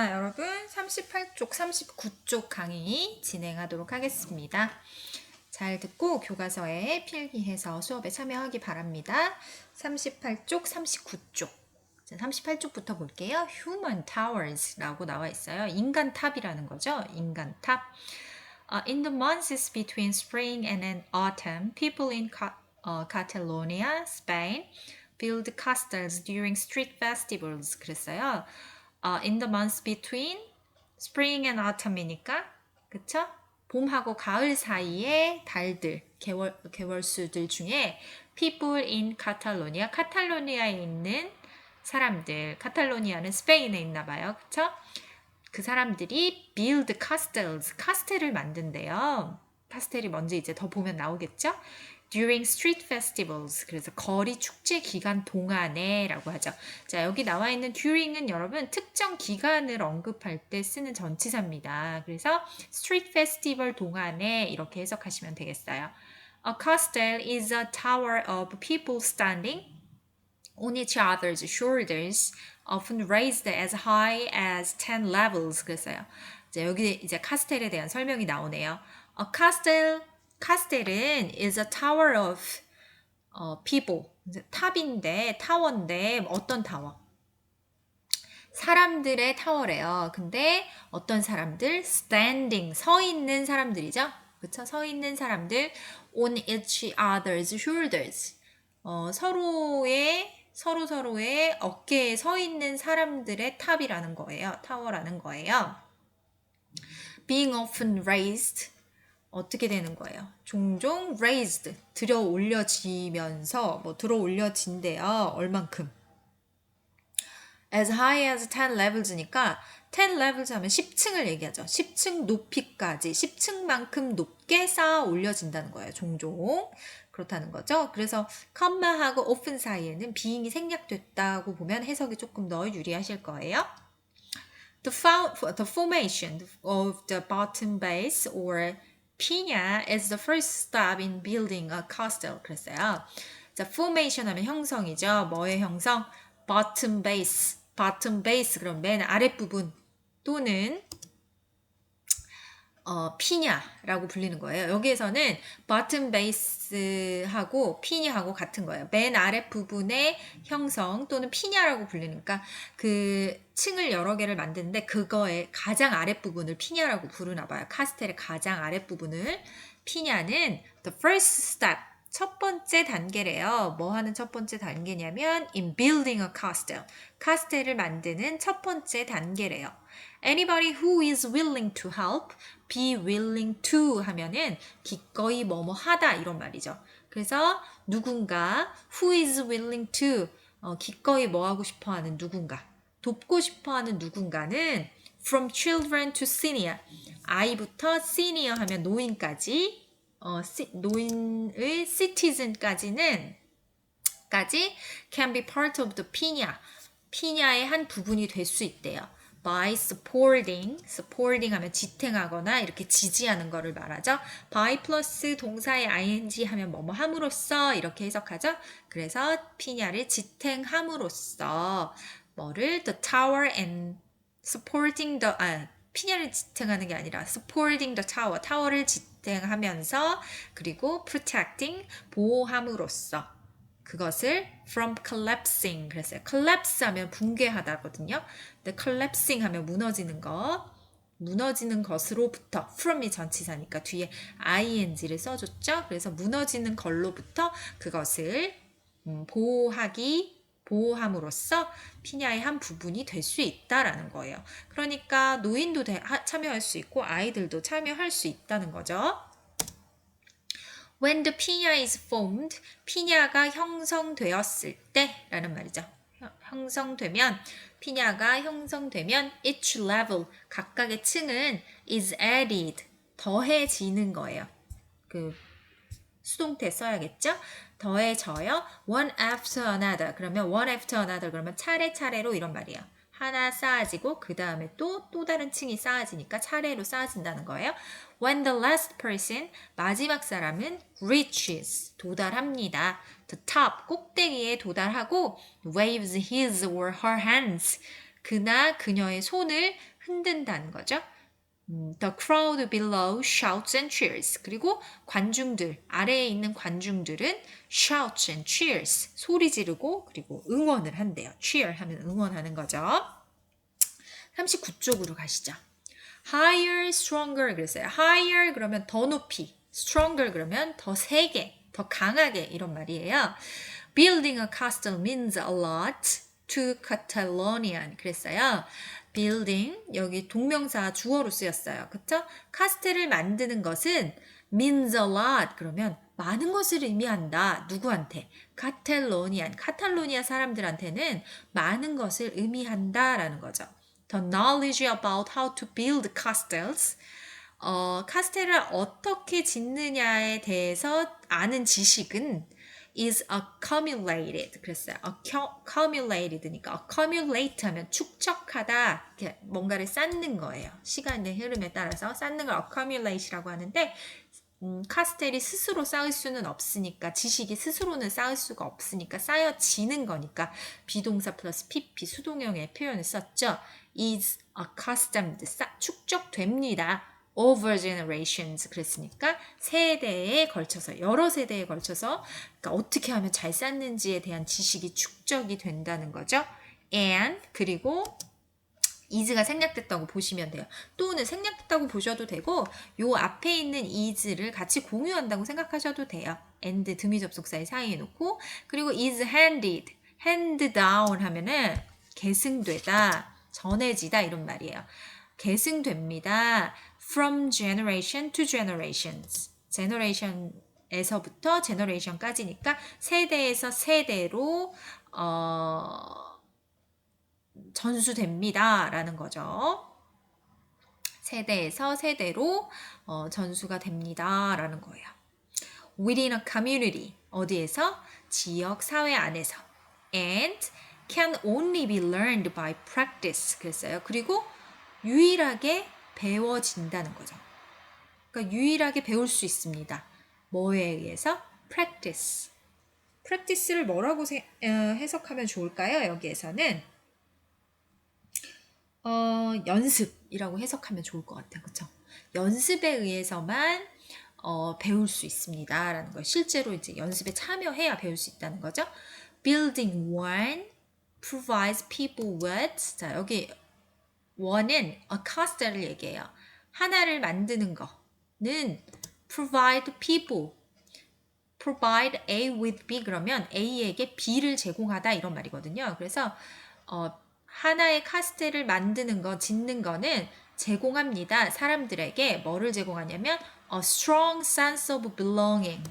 자, 여러분 38쪽, 39쪽 강의 진행하도록 하겠습니다. 잘 듣고 교과서에 필기해서 수업에 참여하기 바랍니다. 38쪽, 39쪽. 38쪽부터 볼게요. Human Towers라고 나와 있어요. 인간 탑이라는 거죠. 인간 탑. Uh, in the months between spring and autumn, people in Ca- uh, Catalonia, Spain, build castles during street festivals. 그랬어요. Uh, in the months between spring and autumn이니까 그쵸? 봄하고 가을 사이에 달들, 개월, 개월수들 중에 people in Catalonia, 카탈로니아에 있는 사람들, 카탈로니아는 스페인에 있나 봐요. 그쵸? 그 사람들이 build castles, 카스텔을 만든대요. 카스텔이 뭔지 이제 더 보면 나오겠죠? During street festivals, 그래서 거리 축제 기간 동안에라고 하죠. 자, 여기 나와 있는 during은 여러분 특정 기간을 언급할 때 쓰는 전치사입니다. 그래서 street festival 동안에 이렇게 해석하시면 되겠어요. A castle is a tower of people standing on each other's shoulders, often raised as high as 10 levels. 그랬어요. 이제 여기 이제 카스텔에 대한 설명이 나오네요. A castle, 카스텔은 is a tower of 어, people. 탑인데, 타워인데, 어떤 타워? 사람들의 타워래요. 근데 어떤 사람들? standing, 서 있는 사람들이죠. 그쵸? 서 있는 사람들 on each other's shoulders. 어, 서로의 서로 서로의 어깨에 서 있는 사람들의 탑이라는 거예요. 타워라는 거예요. being often raised 어떻게 되는 거예요? 종종 raised 들어 올려지면서 뭐 들어 올려진대요. 얼만큼? as high as 10 levels니까 10 levels 하면 10층을 얘기하죠. 10층 높이까지 10층만큼 높게 쌓아 올려진다는 거예요. 종종 그렇다는 거죠. 그래서 comma하고 often 사이에는 being이 생략됐다고 보면 해석이 조금 더 유리하실 거예요. The, the formation of the bottom base or piña is the first step in building a castle. 그랬어요. 자, formation 하면 형성이죠. 뭐의 형성? bottom base. bottom base 그럼 맨 아랫부분 또는 어, 피냐라고 불리는 거예요. 여기에서는 bottom base하고 피냐하고 같은 거예요. 맨 아랫 부분의 형성 또는 피냐라고 불리니까 그 층을 여러 개를 만드는데 그거의 가장 아랫 부분을 피냐라고 부르나 봐요. 카스텔의 가장 아랫 부분을 피냐는 the first step 첫 번째 단계래요. 뭐 하는 첫 번째 단계냐면 in building a castle. 카스텔을 만드는 첫 번째 단계래요. Anybody who is willing to help, be willing to 하면은 기꺼이 뭐뭐 하다 이런 말이죠. 그래서 누군가 who is willing to 어, 기꺼이 뭐 하고 싶어 하는 누군가 돕고 싶어 하는 누군가는 from children to senior 아이부터 senior 하면 노인까지 어, 시- 노인의 citizen까지는 까지 can be part of the piña. 피냐의 한 부분이 될 수 있대요. By supporting, supporting 하면 지탱하거나 이렇게 지지하는 거를 말하죠. by 플러스 동사의 ing 하면 뭐뭐 함으로써 이렇게 해석하죠. 그래서 피냐를 지탱함으로써 뭐를 the tower and supporting the 아 피냐를 지탱하는 게 아니라 supporting the tower 타워를 지탱하면서 그리고 protecting 보호함으로써 그것을 from collapsing 그랬어요. collapse 하면 붕괴하다거든요. 근데 collapsing 하면 무너지는 거. 무너지는 것으로부터 from이 전치사니까 뒤에 ing를 써줬죠. 그래서 무너지는 걸로부터 그것을 음, 보호하기 보호함으로써 피냐의 한 부분이 될 수 있다라는 거예요. 그러니까 노인도 참여할 수 있고 아이들도 참여할 수 있다는 거죠. When the piña is formed, 피냐가 형성되었을 때라는 말이죠. 형- 형성되면 피냐가 형성되면 each level 각각의 층은 is added 더해지는 거예요. 그 수동태 써야겠죠? 더해져요. one after another. 그러면 one after another 그러면 차례차례로 이런 말이에요. 하나 쌓아지고 그 다음에 또 또 다른 층이 쌓아지니까 차례로 쌓아진다는 거예요. When the last person 마지막 사람은 reaches 도달합니다. The top 꼭대기에 도달하고 waves his or her hands 그나 그녀의 손을 흔든다는 거죠. 음, The crowd below shouts and cheers. 그리고 관중들, 아래에 있는 관중들은 shouts and cheers. 소리 지르고 그리고 응원을 한대요. cheer 하면 응원하는 거죠. 39쪽으로 가시죠. higher, stronger 그랬어요. higher 그러면 더 높이, stronger 그러면 더 세게, 더 강하게 이런 말이에요. Building a castle means a lot to Catalonian 그랬어요. Building 여기 동명사 주어로 쓰였어요. 그쵸? 카스텔을 만드는 것은 means a lot 그러면 많은 것을 의미한다. 누구한테? 카탈로니안, 카탈로니아 사람들한테는 많은 것을 의미한다라는 거죠. The knowledge about how to build castles 어, 카스텔을 어떻게 짓느냐에 대해서 아는 지식은 is accumulated 그랬어요. accumulated니까 accumulate 하면 축적하다, 이렇게 뭔가를 쌓는 거예요. 시간의 흐름에 따라서 쌓는 걸 accumulate이라고 하는데 음, 카스텔이 스스로 쌓을 수는 없으니까 지식이 스스로는 쌓을 수가 없으니까 쌓여지는 거니까 비동사 플러스 pp 수동형의 표현을 썼죠. is accustomed 쌓, 축적됩니다. Over generations 그랬으니까 세대에 걸쳐서 여러 세대에 걸쳐서 그러니까 어떻게 하면 잘 쌓는지에 대한 지식이 축적이 된다는 거죠. and 그리고 is가 생략됐다고 보시면 돼요. 또는 생략됐다고 보셔도 되고 요 앞에 있는 is를 같이 공유한다고 생각하셔도 돼요. and 드미 접속사의 사이에 놓고 그리고 is handed, hand down 하면은 계승되다, 전해지다 이런 말이에요. 계승됩니다. From generation to generations. generation에서부터 generation까지니까 세대에서 세대로 어 전수됩니다라는 거죠. 세대에서 세대로 어, 전수가 됩니다라는 거예요. Within a community 어디에서 지역 사회 안에서 and can only be learned by practice 그랬어요. 그리고 유일하게 배워진다는 거죠. 그러니까 유일하게 배울 수 있습니다. 뭐에 의해서? practice. practice를 뭐라고 세, 어, 해석하면 좋을까요? 여기에서는 어, 연습이라고 해석하면 좋을 것 같아요. 그렇죠? 연습에 의해서만 어, 배울 수 있습니다라는 거. 실제로 이제 연습에 참여해야 배울 수 있다는 거죠. Building one provides people with 자 여기 one은 a castle을 얘기해요. 하나를 만드는 거는 provide people provide A with B 그러면 A에게 B를 제공하다 이런 말이거든요. 그래서 어, 하나의 카스텔을 만드는 거, 짓는 거는 제공합니다. 사람들에게 뭐를 제공하냐면 a strong sense of belonging.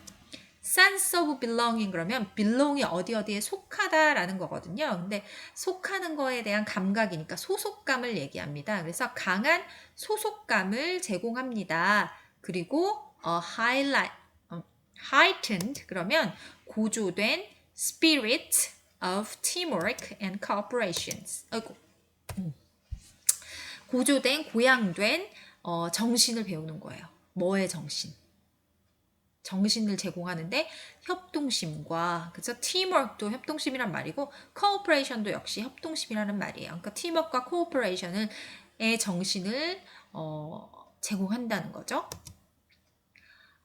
Sense of belonging 그러면 belong이 어디 어디에 속하다라는 거거든요. 근데 속하는 거에 대한 감각이니까 소속감을 얘기합니다. 그래서 강한 소속감을 제공합니다. 그리고 어, highlight, 어, heightened 그러면 고조된 spirit of teamwork and cooperations. 아이고. 음. 고조된 고양된 어, 정신을 배우는 거예요. 뭐의 정신? 정신을 제공하는데 협동심과 그죠? 팀워크도 협동심이란 말이고 코오퍼레이션도 역시 협동심이라는 말이에요. 그러니까 팀워크와 코오퍼레이션을 의 정신을 어, 제공한다는 거죠.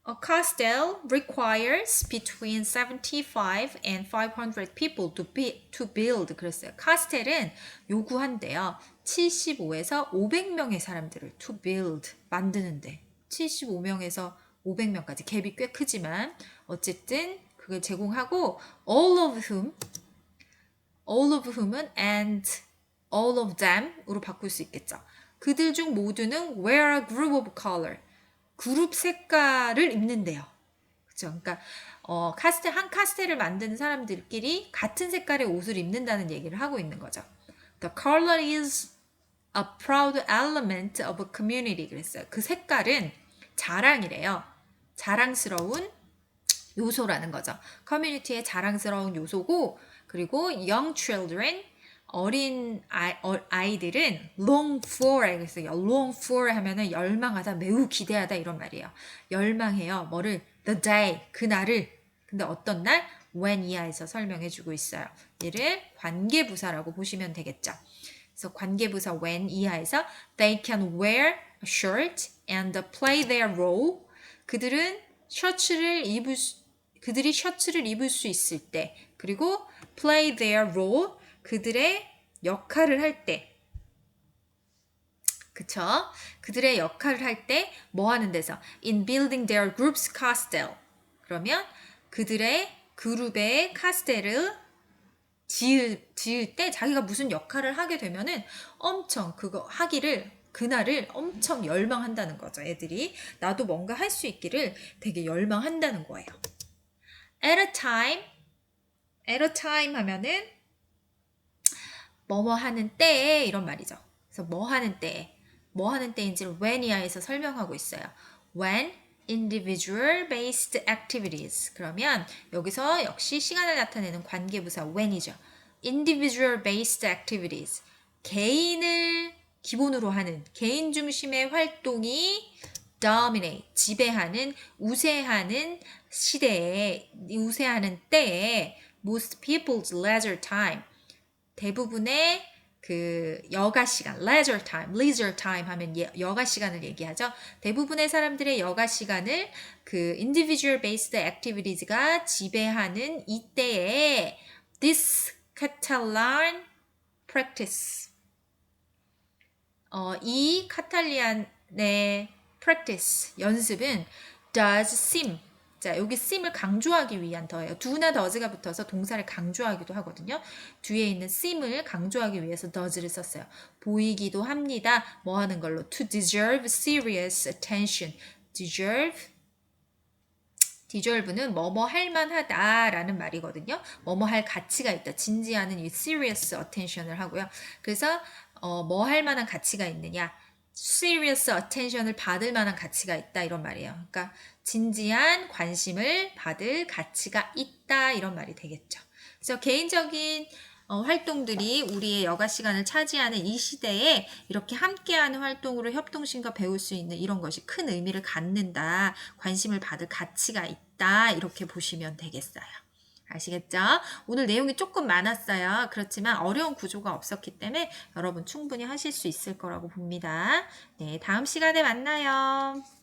A castle requires between 75 and 500 people to, be, to build. 그랬어요. 카스텔은 요구한대요. 75에서 500명의 사람들을 to build 만드는데 75명에서 500명까지 갭이 꽤 크지만 어쨌든 그걸 제공하고 all of whom all of whom은 and all of them으로 바꿀 수 있겠죠. 그들 중 모두는 wear a group of color 그룹 색깔을 입는데요. 그죠? 그러니까 어, 카스텔 한 카스텔을 만드는 사람들끼리 같은 색깔의 옷을 입는다는 얘기를 하고 있는 거죠. The color is a proud element of a community 그랬어요. 그 색깔은 자랑이래요. 자랑스러운 요소라는 거죠. 커뮤니티의 자랑스러운 요소고 그리고 young children 어린 아이, 어, 아이들은 long for 그래서 long for 하면은 열망하다 매우 기대하다 이런 말이에요. 열망해요. 뭐를 the day 그 날을 근데 어떤 날 when 이하에서 설명해 주고 있어요. 얘를 관계 부사라고 보시면 되겠죠. 그래서 관계 부사 when 이하에서 they can wear a shirt and play their role. 그들은 셔츠를 입을 수, 그들이 셔츠를 입을 수 있을 때 그리고 play their role 그들의 역할을 할 때. 그쵸? 그들의 역할을 할 때 뭐 하는 데서 in building their group's castle. 그러면 그들의 그룹의 카스텔을 지을, 지을 때 자기가 무슨 역할을 하게 되면은 엄청 그거 하기를 그날을 엄청 열망한다는 거죠. 애들이 나도 뭔가 할 수 있기를 되게 열망한다는 거예요. At a time, at a time 하면은 뭐뭐 하는 때에 이런 말이죠. 그래서 뭐 하는 때에 뭐 하는 때인지를 when 이하에서 설명하고 있어요. When individual based activities. 그러면 여기서 역시 시간을 나타내는 관계부사 when이죠. individual based activities. 개인을 기본으로 하는 개인 중심의 활동이 dominate, 지배하는, 우세하는 시대에, 우세하는 때에 most people's leisure time. 대부분의 그 여가 시간, leisure time, leisure time 하면 예- 여가 시간을 얘기하죠. 대부분의 사람들의 여가 시간을 그 individual based activities가 지배하는 이때에 this Catalan practice 어, 이 카탈리안의 practice 연습은 does seem 자 여기 seem을 강조하기 위한 더예요. do나 does가 붙어서 동사를 강조하기도 하거든요. 뒤에 있는 seem을 강조하기 위해서 does를 썼어요. 보이기도 합니다. 뭐 하는 걸로 to deserve serious attention. deserve deserve는 뭐뭐 할 만하다라는 말이거든요. 뭐뭐 할 가치가 있다. 진지하는 이 serious attention을 하고요. 그래서 어, 뭐 할 만한 가치가 있느냐? serious attention을 받을 만한 가치가 있다 이런 말이에요. 그러니까 진지한 관심을 받을 가치가 있다 이런 말이 되겠죠. 그래서 개인적인 어, 활동들이 우리의 여가 시간을 차지하는 이 시대에 이렇게 함께하는 활동으로 협동심과 배울 수 있는 이런 것이 큰 의미를 갖는다. 관심을 받을 가치가 있다. 이렇게 보시면 되겠어요. 아시겠죠? 오늘 내용이 조금 많았어요. 그렇지만 어려운 구조가 없었기 때문에 여러분 충분히 하실 수 있을 거라고 봅니다. 네, 다음 시간에 만나요.